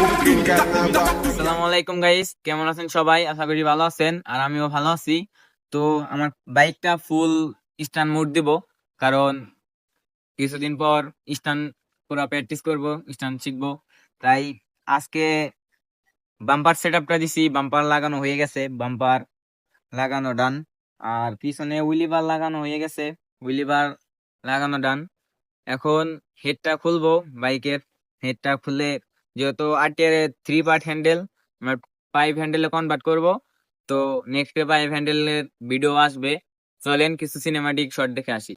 আসসালামু আলাইকুম গাইস কেমন আছেন সবাই? আশা করি ভালো আছেন, আর আমিও ভালো আছি। তো আমার বাইকটা ফুল মোড দিব, কারণ কিছুদিন পর পুরো প্র্যাকটিস করব তাই আজকে বাম্পার দিছি বাম্পার লাগানো হয়ে গেছে বাম্পার লাগানো ডান আর পিছনে উইলিবার লাগানো হয়ে গেছে উইলিবার লাগানো ডান এখন হেডটা খুলবো বাইকের হেডটা খুলে যেহেতু আটের থ্রি পার্ট হ্যান্ডেল পাইপ হ্যান্ডেলে কনভার্ট করব। তো নেক্সট পাইপ হ্যান্ডেলের ভিডিও আসবে। চলেন কিছু সিনেমাটিক শট দেখে আসি।